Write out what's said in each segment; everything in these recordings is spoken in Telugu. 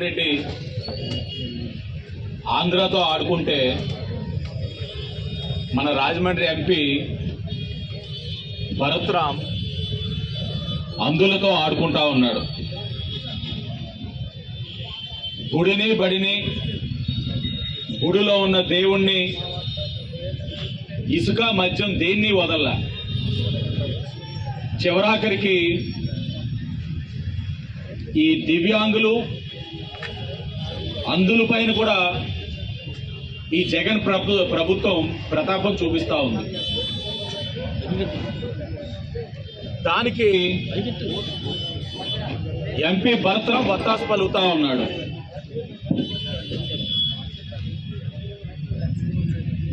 రెడ్డి ఆంధ్రతో ఆడుకుంటే మన రాజమండ్రి ఎంపీ భరత్రామ్ అందులతో ఆడుకుంటా ఉన్నాడు. గుడిని బడిని గుడిలో ఉన్న దేవుణ్ణి ఇసుక మద్యం దేన్ని వదల చివరాఖరికి ఈ దివ్యాంగులు అందుల పైన కూడా ఈ జగన్ ప్రభు ప్రభుత్వం ప్రతాపం చూపిస్తూ ఉంది. దానికి ఎంపీ భరత్రాం వత్తాసు పలుకుతా ఉన్నాడు.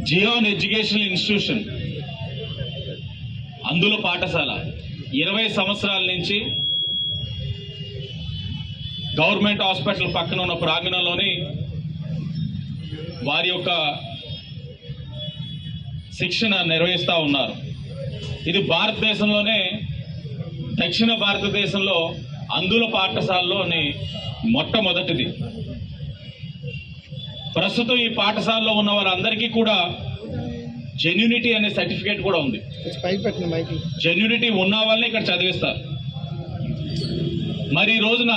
జియోన్ ఎడ్యుకేషనల్ ఇన్స్టిట్యూషన్ అందులో పాఠశాల. ఇరవై సంవత్సరాల నుంచి గవర్నమెంట్ హాస్పిటల్ పక్కన ఉన్న ప్రాంగణంలోని వారి యొక్క శిక్షణ నిర్వహిస్తూ ఉన్నారు. ఇది భారతదేశంలోనే దక్షిణ భారతదేశంలో అందుల పాఠశాలలోని మొట్టమొదటిది. ప్రస్తుతం ఈ పాఠశాలలో ఉన్న వారందరికీ కూడా జెన్యునిటీ అనే సర్టిఫికేట్ కూడా ఉంది. జెన్యునిటీ ఉన్న వాళ్ళని ఇక్కడ చదివిస్తారు. మరి ఈ రోజున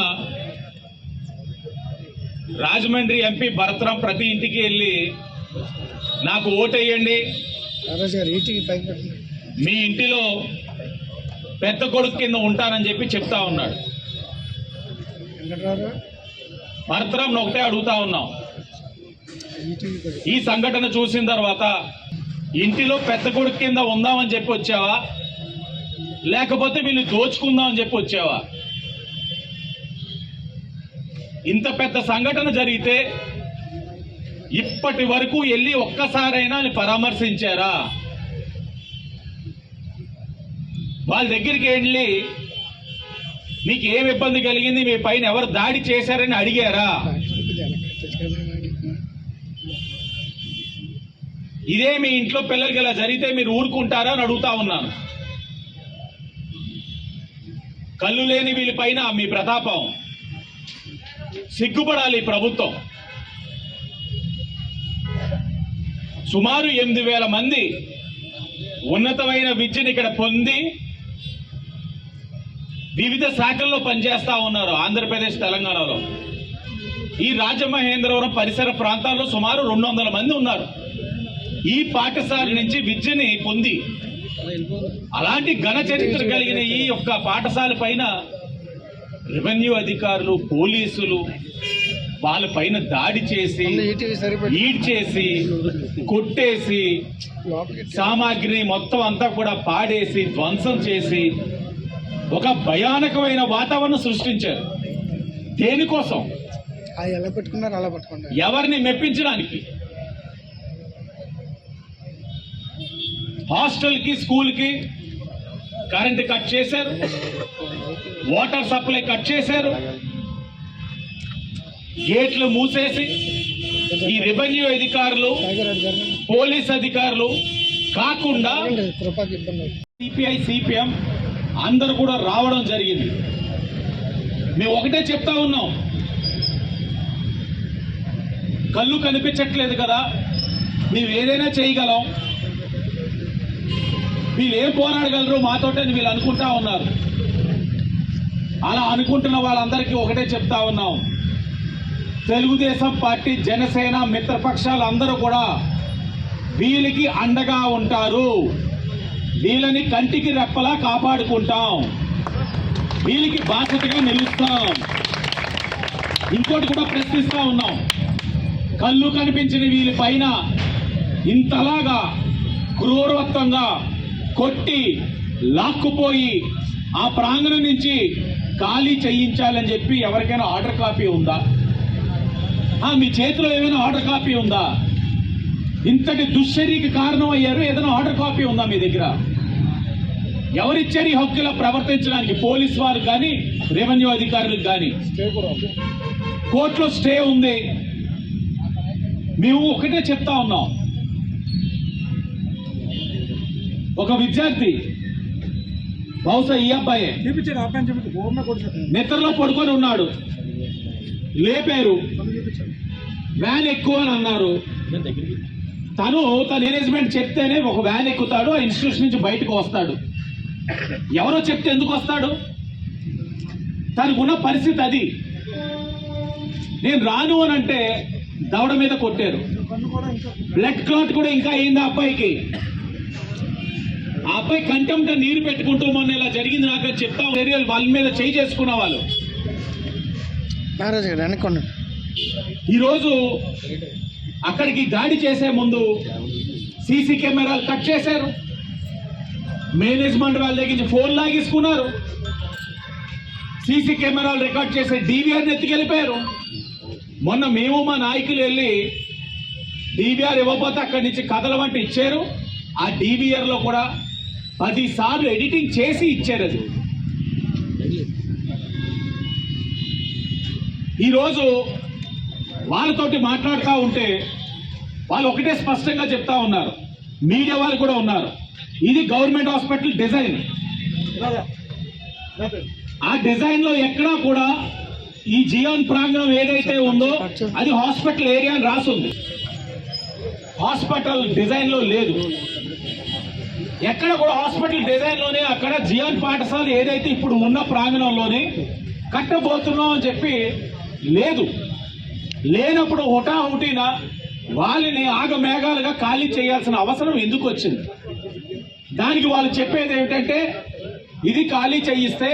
రాజమండ్రి ఎంపీ భరత్రాం ప్రతి ఇంటికి వెళ్ళి నాకు ఓటేయండి. మీ ఇంటిలో పెద్ద కొడుకు కింద ఉంటానని చెప్పి చెప్తా ఉన్నాడు. భరత్రాం ఒకటే అడుగుతా ఉన్నాం. ఈ సంఘటన చూసిన తర్వాత ఇంటిలో పెద్ద కొడుకు కింద ఉందామని చెప్పి వచ్చావా? లేకపోతే వీళ్ళు దోచుకుందాం అని చెప్పి వచ్చావా? ఇంత పెద్ద సంఘటన జరిగితే ఇప్పటి వరకు వెళ్ళి ఒక్కసారైనా అని పరామర్శించారా? వాళ్ళ దగ్గరికి వెళ్ళి మీకు ఏమి ఇబ్బంది కలిగింది? మీ పైన ఎవరు దాడి చేశారని అడిగారా? ఇదే మీ ఇంట్లో పిల్లలకి ఇలా జరిగితే మీరు ఊరుకుంటారా? అని అడుగుతా ఉన్నాను. కళ్ళు లేని వీళ్ళ పైన మీ ప్రతాపం. సిగ్గుపడాలి ప్రభుత్వం. సుమారు ఎనిమిది వేల మంది ఉన్నతమైన విద్యను ఇక్కడ పొంది వివిధ శాఖల్లో పనిచేస్తూ ఉన్నారు ఆంధ్రప్రదేశ్ తెలంగాణలో. ఈ రాజమహేంద్రవరం పరిసర ప్రాంతాల్లో సుమారు రెండు వందల మంది ఉన్నారు. ఈ పాఠశాల నుంచి విద్యని పొంది అలాంటి ఘన చరిత్ర కలిగిన ఈ యొక్క పాఠశాల పైన రెవెన్యూ అధికారులు పోలీసులు వాళ్ళ పైన దాడి చేసి ఈడ్ చేసి కొట్టేసి సామాగ్రిని మొత్తం అంతా కూడా పాడేసి ధ్వంసం చేసి ఒక భయానకమైన వాతావరణం సృష్టించారు. దేనికోసం? ఎలా పెట్టుకున్నారు అలా పట్టుకున్నారు. ఎవరిని మెప్పించడానికి? హాస్టల్కి స్కూల్కి? కరెంట్ కట్ చేశారు. వాటర్ సప్లై కట్ చేశారు. గేట్లు మూసేసి ఈ రెవెన్యూ అధికారులు పోలీస్ అధికారులు కాకుండా సిపిఐ సిపిఎం అందరు కూడా రావడం జరిగింది. మేము ఒకటే చెప్తా ఉన్నాం. కళ్ళు కనిపించట్లేదు కదా. మేము ఏదైనా చేయగలం. వీళ్ళు ఏం పోరాడగలరు మాతోటే వీళ్ళు అనుకుంటా ఉన్నారు. అలా అనుకుంటున్న వాళ్ళందరికీ ఒకటే చెప్తా ఉన్నాం. తెలుగుదేశం పార్టీ జనసేన మిత్రపక్షాలు అందరూ కూడా వీళ్ళకి అండగా ఉంటారు. వీళ్ళని కంటికి రెప్పలా కాపాడుకుంటాం. వీళ్ళకి బాధ్యతగా నిలుస్తాం. ఇంకోటి కూడా ప్రశ్నిస్తా ఉన్నాం. కళ్ళు కనిపించిన వీళ్ళ పైన ఇంతలాగా క్రూరత్వంగా కొట్టి లాక్కుపోయి ఆ ప్రాంగణం నుంచి ఖాళీ చేయించాలని చెప్పి ఎవరికైనా ఆర్డర్ కాపీ ఉందా? ఆ, మీ చేతిలో ఏమైనా ఆర్డర్ కాపీ ఉందా? ఇంతటి దుశ్చర్యకి కారణం అయ్యారు ఏదైనా ఆర్డర్ కాపీ ఉందా మీ దగ్గర? ఎవరిచ్చారు ఈ హక్కులా ప్రవర్తించడానికి? పోలీస్ వారు కానీ రెవెన్యూ అధికారులకు కానీ? కోర్టులో స్టే ఉంది. మేము ఒకటే చెప్తా ఉన్నాం. ఒక విద్యార్థి బహుశా ఈ అబ్బాయే. నిద్రలో పడుకొని ఉన్నాడు. లేపారు. వ్యాన్ ఎక్కువ అని అన్నారు. తను తన మేనేజ్మెంట్ చెప్తేనే ఒక వ్యాన్ ఎక్కుతాడు ఆ ఇన్స్టిట్యూషన్ నుంచి బయటకు వస్తాడు. ఎవరో చెప్తే ఎందుకు వస్తాడు? తనకున్న పరిస్థితి అది. నేను రాను అని అంటే దవడ మీద కొట్టారు. బ్లడ్ క్లాట్ కూడా ఇంకా అయింది ఆ అబ్బాయికి. ఆ అబ్బాయి కంటెంట్ నీరు పెట్టుకుంటూ మొన్న ఇలా జరిగింది నాకు చెప్తా చర్యలు వాళ్ళ మీద చేయి చేసుకున్న వాళ్ళు. ఈరోజు అక్కడికి దాడి చేసే ముందు సీసీ కెమెరాలు కట్ చేశారు. మేనేజ్మెంట్ వాళ్ళ దగ్గర ఫోన్ లాగేసుకున్నారు. సీసీ కెమెరాలు రికార్డ్ చేసే డీవీఆర్ని ఎత్తుకెళ్ళిపోయారు మొన్న మేము మా నాయకులు వెళ్ళి డీవీఆర్ ఇవ్వకపోతే అక్కడి నుంచి కథల వంటి ఇచ్చారు. ఆ డీవీఆర్లో కూడా పది సార్లు ఎడిటింగ్ చేసి ఇచ్చారు అది. ఈరోజు వాళ్ళతోటి మాట్లాడుతూ ఉంటే వాళ్ళు ఒకటే స్పష్టంగా చెప్తా ఉన్నారు. మీడియా వాళ్ళు కూడా ఉన్నారు. ఇది గవర్నమెంట్ హాస్పిటల్ డిజైన్. ఆ డిజైన్లో ఎక్కడా కూడా ఈ జియోన్ ప్రాంగణం ఏదైతే ఉందో అది హాస్పిటల్ ఏరియా అని రాసుంది. హాస్పిటల్ డిజైన్లో లేదు. ఎక్కడ కూడా హాస్పిటల్ డిజైన్లోనే అక్కడ జియాన్ పాఠశాల ఏదైతే ఇప్పుడు ఉన్న ప్రాంగణంలోనే కట్టబోతున్నాం అని చెప్పి లేదు. లేనప్పుడు హుటాహుటిన వాళ్ళని ఆగమేఘాలుగా ఖాళీ చేయాల్సిన అవసరం ఎందుకు వచ్చింది? దానికి వాళ్ళు చెప్పేది ఏమిటంటే ఇది ఖాళీ చేయిస్తే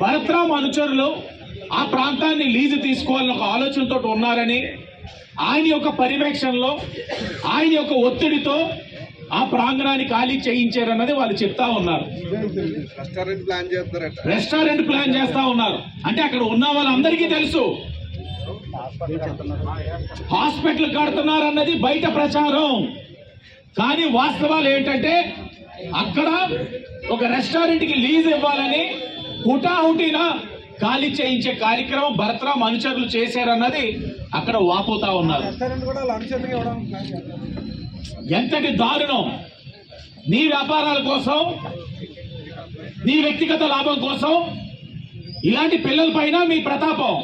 భరత్రామ్ అనుచరులు ఆ ప్రాంతాన్ని లీజు తీసుకోవాలని ఒక ఆలోచనతో ఉన్నారని ఆయన యొక్క పర్యవేక్షణలో ఆయన యొక్క ఒత్తిడితో ఆ ప్రాంగణాన్ని ఖాళీ చేయించారన్నది వాళ్ళు చెప్తా ఉన్నారు. రెస్టారెంట్ ప్లాన్ చేస్తారట. రెస్టారెంట్ ప్లాన్ చేస్తా ఉన్నారు. అంటే అక్కడ ఉన్న వాళ్ళందరికీ తెలుసు. హాస్పిటల్ కడుతున్నారు అన్నది బయట ప్రచారం. కానీ వాస్తవాలు ఏంటంటే అక్కడ ఒక రెస్టారెంట్కి లీజ్ ఇవ్వాలని హుటాహుటిన ఖాళీ చేయించే కార్యక్రమం భరతరాం అనుచరులు చేశారన్నది అక్కడ వాపోతా ఉన్నారు. ఎంతటి దారుణం నీ వ్యాపారాల కోసం నీ వ్యక్తిగత లాభం కోసం ఇలాంటి పిల్లల పైన మీ ప్రతాపం.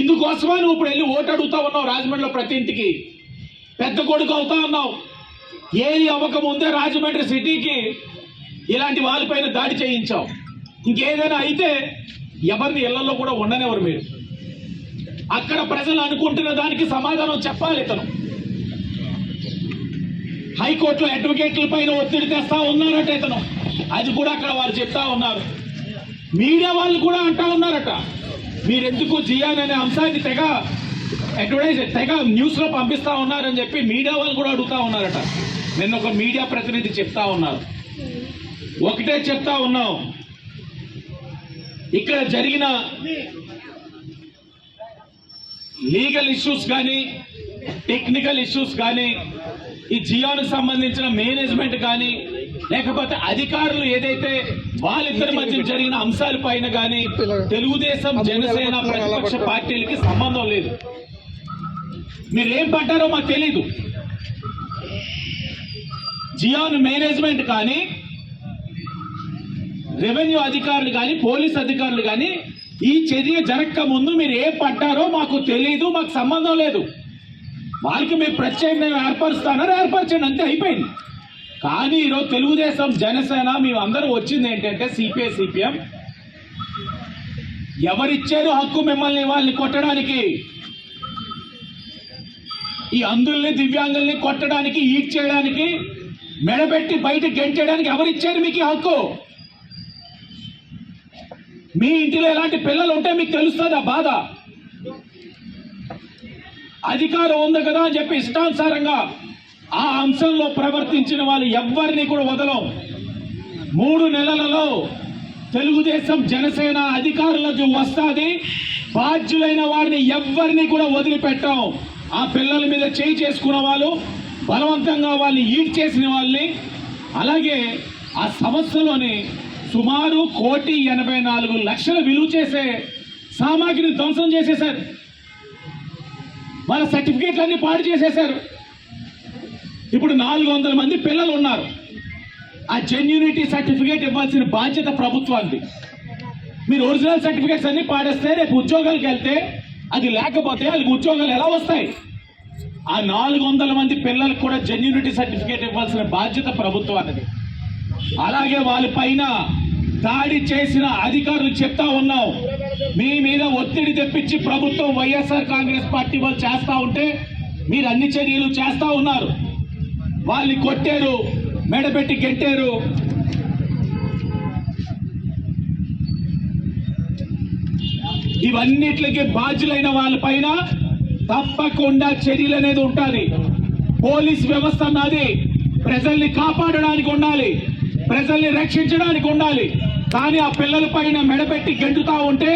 ఇందుకోసమే నువ్వు ఇప్పుడు వెళ్ళి ఓటు అడుగుతా ఉన్నావు రాజమండ్రిలో ప్రతి ఇంటికి. పెద్ద కొడుకు అవుతా ఉన్నావు. ఏది అవ్వక ముందే రాజమండ్రి సిటీకి ఇలాంటి వాళ్ళపైన దాడి చేయించావు. ఇంకేదైనా అయితే ఎవరిని ఇళ్ళలో కూడా ఉండనివ్వరు మీరు. అక్కడ ప్రజలు అనుకుంటున్న దానికి సమాధానం చెప్పాలి ఇతను. హైకోర్టులో అడ్వకేట్ల పైన ఒత్తిడి తెస్తా ఉన్నారట ఇతను. అది కూడా అక్కడ వారు చెప్తా ఉన్నారు. మీడియా వాళ్ళు కూడా అంటా ఉన్నారట. మీరెందుకు జియాన్ అనే అంశాన్ని తెగ అడ్వర్టైజ్ తెగ న్యూస్లో పంపిస్తా ఉన్నారని చెప్పి మీడియా వాళ్ళు కూడా అడుగుతా ఉన్నారట. నిన్న ఒక మీడియా ప్రతినిధి చెప్తా ఉన్నారు. ఒకటే చెప్తా ఉన్నాం. ఇక్కడ జరిగిన లీగల్ ఇష్యూస్ కానీ టెక్నికల్ ఇష్యూస్ కానీ ఈ జియోకు సంబంధించిన మేనేజ్మెంట్ కానీ లేకపోతే అధికారులు ఏదైతే వాళ్ళిద్దరి మధ్య జరిగిన అంశాల పైన కానీ తెలుగుదేశం జనసేన ప్రతిపక్ష పార్టీలకి సంబంధం లేదు. మీరేం పడ్డారో మాకు తెలీదు. జియోన్ మేనేజ్మెంట్ కానీ రెవెన్యూ అధికారులు కానీ పోలీస్ అధికారులు కానీ ఈ చర్య జరగక ముందు మీరు ఏం పడ్డారో మాకు తెలియదు మాకు సంబంధం లేదు. వారికి మీరు ప్రత్యేకంగా ఏర్పరుస్తానని ఏర్పరచండి అంతే అయిపోయింది. కానీ ఈరోజు తెలుగుదేశం జనసేన మేము అందరూ వచ్చింది ఏంటంటే సిపిఐ సిపిఎం. ఎవరిచ్చారు హక్కు మిమ్మల్ని వాళ్ళని కొట్టడానికి? ఈ అందుల్ని దివ్యాంగుల్ని కొట్టడానికి ఈడ్ చేయడానికి మెడబెట్టి బయట గెంటేయడానికి ఎవరిచ్చారు మీకు ఈ హక్కు? మీ ఇంటిలో ఎలాంటి పిల్లలు ఉంటే మీకు తెలుస్తుంది ఆ బాధ. అధికారం ఉంది కదా అని చెప్పి ఇష్టానుసారంగా ఆ అంశంలో ప్రవర్తించిన వాళ్ళు ఎవ్వరిని కూడా వదలం. మూడు నెలలలో తెలుగుదేశం జనసేన అధికారులకు వస్తుంది. బాధ్యులైన వారిని ఎవ్వరిని కూడా వదిలిపెట్టాం. ఆ పిల్లల మీద చేయి చేసుకున్న వాళ్ళు బలవంతంగా వాళ్ళని ఈడ్ చేసిన వాళ్ళని. అలాగే ఆ సంస్థలోని సుమారు కోటి ఎనభై నాలుగు లక్షల విలువ చేసే సామాగ్రిని ధ్వంసం చేసేశారు. వాళ్ళ సర్టిఫికేట్లన్నీ పాడు చేసేశారు. ఇప్పుడు నాలుగు వందల మంది పిల్లలు ఉన్నారు ఆ జెన్యూనిటీ సర్టిఫికేట్ ఇవ్వాల్సిన బాధ్యత ప్రభుత్వానికి మీరు ఒరిజినల్ సర్టిఫికేట్స్ అన్ని పాడేస్తే రేపు ఉద్యోగాలకు వెళ్తే అది లేకపోతే వాళ్ళకి ఉద్యోగాలు ఎలా వస్తాయి? ఆ నాలుగు వందల మంది పిల్లలకు కూడా జెన్యూనిటీ సర్టిఫికేట్ ఇవ్వాల్సిన బాధ్యత ప్రభుత్వానికి అలాగే వాళ్ళ పైన దాడి చేసిన అధికారులు చెప్తా ఉన్నాం. మీ మీద ఒత్తిడి తెప్పించి ప్రభుత్వం వైఎస్ఆర్ కాంగ్రెస్ పార్టీ వాళ్ళు చేస్తూ ఉంటే మీరు అన్ని చర్యలు చేస్తూ ఉన్నారు. వాళ్ళని కొట్టారు మెడపెట్టి గెట్టారు. ఇవన్నిటికి బాధ్యులైన వాళ్ళపైన తప్పకుండా చర్యలు అనేది ఉంటుంది పోలీస్ వ్యవస్థ అన్నది ప్రజల్ని కాపాడడానికి ఉండాలి. ప్రజల్ని రక్షించడానికి ఉండాలి. కానీ ఆ పిల్లల పైన మెడపెట్టి గెంటుతా ఉంటే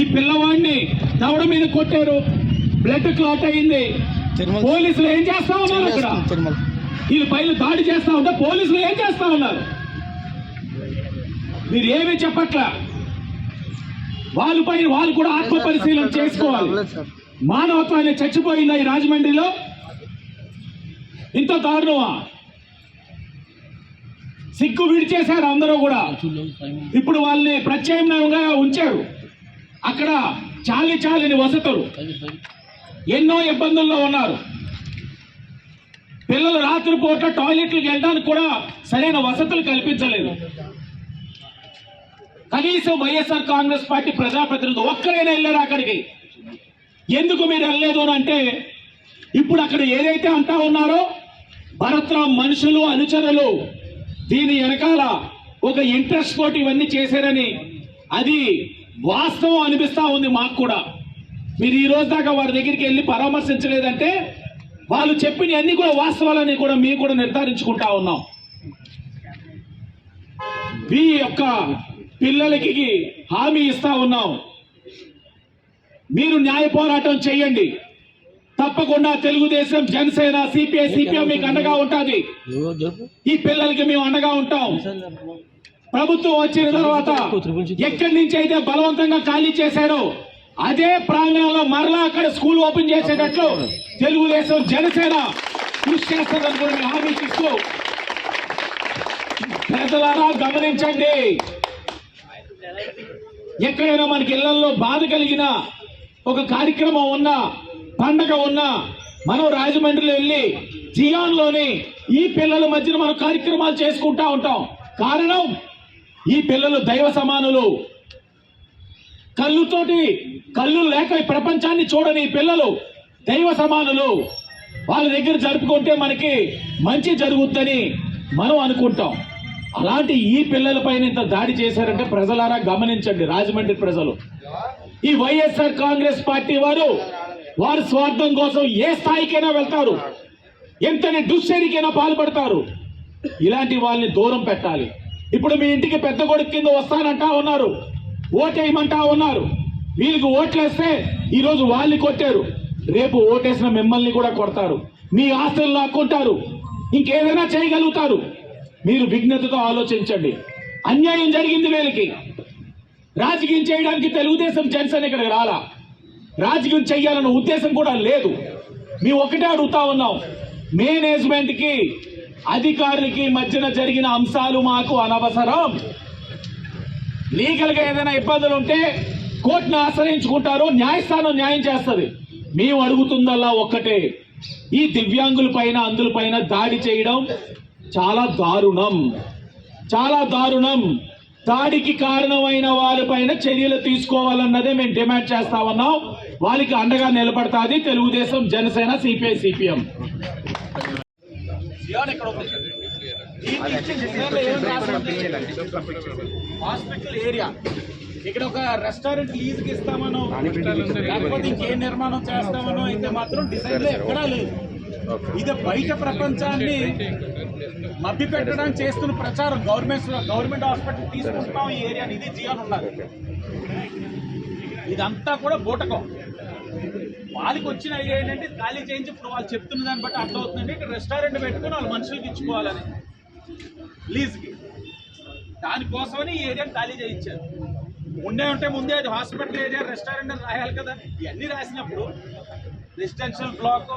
ఈ పిల్లవాడిని దవడ మీద కొట్టారు. బ్లడ్ క్లాట్ అయింది. పోలీసులు ఏం చేస్తా ఉన్నారు అక్కడ తిరుమల. వీళ్ళ పైన దాడి చేస్తా ఉంటే పోలీసులు ఏం చేస్తా ఉన్నారు? మీరు ఏమీ చెప్పట్లా? వాళ్ళ పైన వాళ్ళు కూడా ఆత్మ పరిశీలన చేసుకోవాలి. మానవత్వాన్ని చచ్చిపోయిందా ఈ రాజమండ్రిలో? ఇంత దారుణమా? సిగ్గు విడిచేశారు అందరూ కూడా. ఇప్పుడు వాళ్ళని ప్రత్యామ్నాయంగా ఉంచారు. అక్కడ చాలి చాలిని వసతులు. ఎన్నో ఇబ్బందుల్లో ఉన్నారు. పిల్లలు రాత్రిపూట టాయిలెట్లకు వెళ్ళడానికి కూడా సరైన వసతులు కల్పించలేదు. కనీసం వైఎస్ఆర్ కాంగ్రెస్ పార్టీ ప్రజాప్రతినిధులు ఒక్కరైనా వెళ్ళారు అక్కడికి? ఎందుకు మీరు వెళ్ళలేదు అని అంటే ఇప్పుడు అక్కడ ఏదైతే అంటా ఉన్నారో భరత్రాం మనుషులు అనుచరులు దీని వెనకాల ఒక ఇంట్రెస్ట్ తోటి ఇవన్నీ చేశారని అది వాస్తవం అనిపిస్తూ ఉంది మాకు కూడా. మీరు ఈ రోజు దాకా వారి దగ్గరికి వెళ్ళి పరామర్శించలేదంటే వాళ్ళు చెప్పిన అన్ని కూడా వాస్తవాలని కూడా మేము కూడా నిర్ధారించుకుంటా ఉన్నాం. మీ యొక్క పిల్లలకి హామీ ఇస్తా ఉన్నాం. మీరు న్యాయ పోరాటం చేయండి. తప్పకుండా తెలుగుదేశం జనసేన సిపిఐ సిపిఎం మీకు అండగా ఉంటుంది. ఈ పిల్లలకి మేము అండగా ఉంటాం. ప్రభుత్వం వచ్చిన తర్వాత ఎక్కడి నుంచి అయితే బలవంతంగా ఖాళీ చేశారో అదే ప్రాంగణంలో మరలా అక్కడ స్కూల్ ఓపెన్ చేసేటట్లు తెలుగుదేశం జనసేన కృషి చేస్తుందని కూడా మేము హామీ ఇస్తూ ప్రజలారా గమనించండి. ఎక్కడైనా మనకి ఇళ్ళలో బాధ కలిగిన ఒక కార్యక్రమం ఉన్నా పండగ ఉన్నా మనం రాజమండ్రిలో వెళ్ళి జియాన్లోని ఈ పిల్లల మధ్యన మనం కార్యక్రమాలు చేసుకుంటా ఉంటాం. కారణం ఈ పిల్లలు దైవ సమానులు. కళ్ళుతోటి కళ్ళు లేక ఈ ప్రపంచాన్ని చూడని ఈ పిల్లలు దైవ సమానులు. వాళ్ళ దగ్గర జరుపుకుంటే మనకి మంచి జరుగుద్దని మనం అనుకుంటాం. అలాంటి ఈ పిల్లలపైన ఇంత దాడి చేశారంటే ప్రజలారా గమనించండి రాజమండ్రి ప్రజలు. ఈ వైఎస్ఆర్ కాంగ్రెస్ పార్టీ వారు వారి స్వార్థం కోసం ఏ స్థాయికైనా వెళ్తారు. ఎంతనే దుశ్చర్యకైనా పాల్పడతారు. ఇలాంటి వాళ్ళని దూరం పెట్టాలి. ఇప్పుడు మీ ఇంటికి పెద్ద కొడుకు కింద వస్తానంటా ఉన్నారు. ఓటేయమంటా ఉన్నారు. వీళ్ళకి ఓట్లేస్తే ఈరోజు వాళ్ళని కొట్టారు. రేపు ఓటేసిన మిమ్మల్ని కూడా కొడతారు. మీ ఆస్తులు లాక్కుంటారు. ఇంకేదైనా చేయగలుగుతారు. మీరు విఘ్నతతో ఆలోచించండి. అన్యాయం జరిగింది వీళ్ళకి. రాజకీయం చేయడానికి తెలుగుదేశం జనసేన ఇక్కడికి రాలా? రాజకీయం చేయాలన్న ఉద్దేశం కూడా లేదు. మేము ఒకటే అడుగుతా ఉన్నాం. మేనేజ్మెంట్కి అధికారులకి మధ్యన జరిగిన అంశాలు మాకు అనవసరం. లీగల్గా ఏదైనా ఇబ్బందులు ఉంటే కోర్టును ఆశ్రయించుకుంటారు న్యాయస్థానం న్యాయం చేస్తుంది. మేము అడుగుతుందల్లా ఒక్కటే. ఈ దివ్యాంగుల పైన అందుల పైన దాడి చేయడం చాలా దారుణం. చాలా దారుణం. దాడికి కారణమైన వారిపైన చర్యలు తీసుకోవాలన్నదే మేము డిమాండ్ చేస్తా ఉన్నాం. వాళ్ళకి అండగా నిలబడతాది Telugu Desam Janasena CPI CPM. Hospital area. ఇక్కడ ఒక రెస్టారెంట్ లీజ్కి ఇస్తామనో లేకపోతే ఇంకేం నిర్మాణం చేస్తామనో అయితే మాత్రం డిసైడ్లో ఎక్కడా లేదు. ఇది బయట ప్రపంచాన్ని మభ్య పెట్టడానికి చేస్తున్న ప్రచారం గవర్నమెంట్ గవర్నమెంట్ హాస్పిటల్ తీసుకుంటున్నాం ఈ ఏరియాని ఇది జియాన్ ఉన్నారు ఇదంతా కూడా బూటకం. వాళ్ళకి వచ్చిన ఐడియా ఏంటంటే ఖాళీ చేయించి ఇప్పుడు వాళ్ళు చెప్తున్న దాన్ని బట్టి అర్థమవుతుందండి. ఇక్కడ రెస్టారెంట్ పెట్టుకుని వాళ్ళు మనుషులకి ఇచ్చుకోవాలని లీజ్కి దానికోసమని ఈ ఏరియాని ఖాళీ చేయించారు. ఉండే ఉంటే ముందే అది హాస్పిటల్ ఏరియా రెస్టారెంట్ అని రాయాలి కదా. ఇవన్నీ రాసినప్పుడు రెసిడెన్షియల్ బ్లాక్